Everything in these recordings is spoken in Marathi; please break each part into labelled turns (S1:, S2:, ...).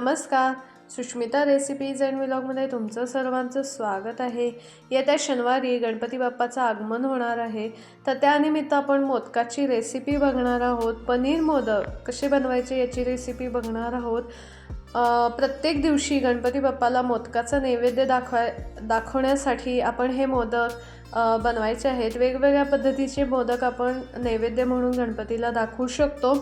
S1: नमस्कार. सुष्मिता रेसिपीज अँड व्लॉगमध्ये तुमचं सर्वांचं स्वागत आहे. येत्या शनिवारी गणपती बाप्पाचं आगमन होणार आहे. तर त्यानिमित्त आपण मोदकाची रेसिपी बघणार आहोत. पनीर मोदक कसे बनवायचे याची रेसिपी बघणार आहोत. प्रत्येक दिवशी गणपती बाप्पाला मोदकाचा नैवेद्य दाखवाय दाखवण्यासाठी आपण हे मोदक बनवायचे आहेत. वेगवेगळ्या पद्धतीचे मोदक आपण नैवेद्य म्हणून गणपतीला दाखवू शकतो.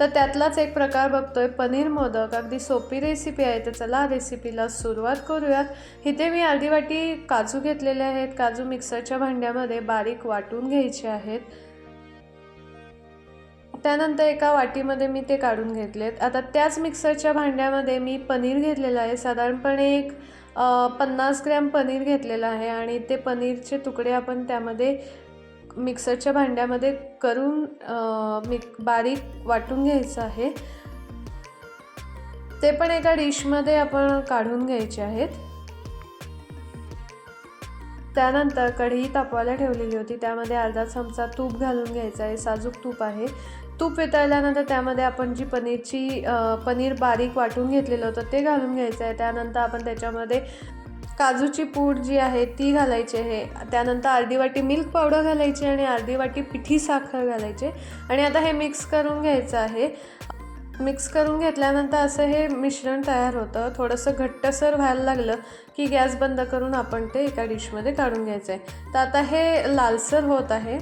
S1: तर त्यातलाच एक प्रकार बघतोय. पनीर मोदक. अगदी सोपी रेसिपी आहे. तर चला रेसिपीला सुरुवात करूयात. इथे मी अर्धी वाटी काजू घेतलेले आहेत. काजू मिक्सरच्या भांड्यामध्ये बारीक वाटून घ्यायचे आहेत. त्यानंतर एका वाटीमध्ये मी ते काढून घेतलेत. आता त्याच मिक्सरच्या भांड्यामध्ये मी पनीर घेतलेलं आहे. साधारणपणे एक पन्नास ग्रॅम पनीर घेतलेलं आहे आणि ते पनीरचे तुकडे आपण त्यामध्ये मिक्सरच्या भांड्यामध्ये करून मिक बारीक वाटून घ्यायचं आहे. ते पण एका डिशमध्ये आपण काढून घ्यायचे आहेत. त्यानंतर कढई तापवायला ठेवलेली होती. त्यामध्ये अर्धा चमचा तूप घालून घ्यायचा आहे. साजूक तूप आहे. तूप वितळल्यानंतर त्यामध्ये आपण जी पनीरची पनीर बारीक वाटून घेतलेलं होतं ते घालून घ्यायचं आहे. त्यानंतर आपण त्याच्यामध्ये काजूची पूड जी आहे ती घालायची आहे. त्यानंतर अर्धी वाटी मिल्क पावडर घालायची आणि अर्धी वाटी पिठी साखर घालायची. आणि आता हे मिक्स करून घ्यायचं आहे. मिक्स करून घेतल्यानंतर असं हे मिश्रण तयार होतं. थोडंसं घट्टसर व्हायला लागलं की गॅस बंद करून आपण ते एका डिशमध्ये काढून घ्यायचं आहे तर आता हे लालसर होत आहे.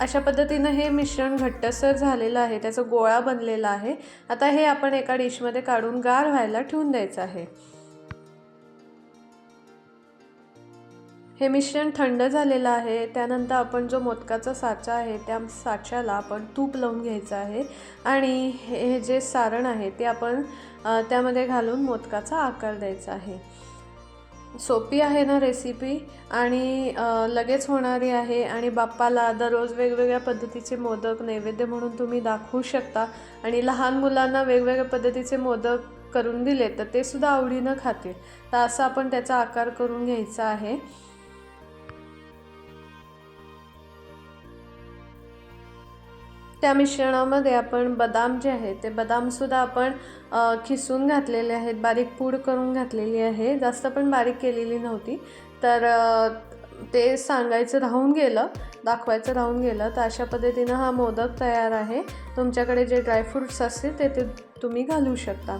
S1: अशा पद्धतीनं हे मिश्रण घट्टसर झालेलं आहे. त्याचा गोळा बनलेला आहे. आता हे आपण एका डिशमध्ये काढून गार व्हायला ठेवून द्यायचं आहे. हे मिश्रण थंड झालेलं आहे. त्यानंतर आपण जो मोदकाचा साचा आहे त्या साच्याला आपण तूप लावून घ्यायचं आहे. आणि हे जे सारण आहे ते आपण त्यामध्ये घालून मोदकाचा आकार द्यायचा आहे. सोपी आहे ना रेसिपी आणि लगेच होणारी आहे. आणि बाप्पाला दररोज वेगवेगळ्या पद्धतीचे मोदक नैवेद्य म्हणून तुम्ही दाखवू शकता. आणि लहान मुलांना वेगवेगळ्या पद्धतीचे मोदक करून दिले तर ते सुद्धा आवडीनं खातील. तर असं आपण त्याचा आकार करून घ्यायचा आहे. त्या मिश्रणामध्ये आपण बदाम जे आहे ते बदामसुद्धा आपण खिसून घातलेले आहेत बारीक पूड करून घातलेली आहे. जास्त पण बारीक केलेली नव्हती. तर ते सांगायचं राहून गेलं दाखवायचं राहून गेलं. तर अशा पद्धतीनं हा मोदक तयार आहे. तुमच्याकडे जे ड्रायफ्रूट्स असतील ते ते तुम्ही घालू शकता.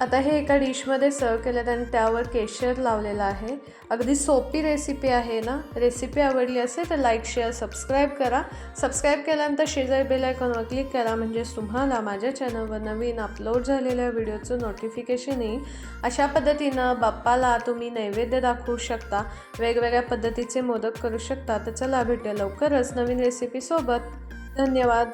S1: आता हे एका डिशमध्ये सर्व केलं आणि त्यावर केशर लावलेलं आहे. अगदी सोपी रेसिपी आहे ना? रेसिपी आवडली असेल तर लाईक शेअर सबस्क्राईब करा. सबस्क्राईब केल्यानंतर शेजारी बेल आयकॉनवर क्लिक करा म्हणजेच तुम्हाला माझ्या चॅनलवर नवीन अपलोड झालेल्या व्हिडिओचं नोटिफिकेशन येईल. अशा पद्धतीनं बाप्पाला तुम्ही नैवेद्य दाखवू शकता. वेगवेगळ्या पद्धतीचे मोदक करू शकता. तर चला भेटूया लवकरच नवीन रेसिपीसोबत धन्यवाद.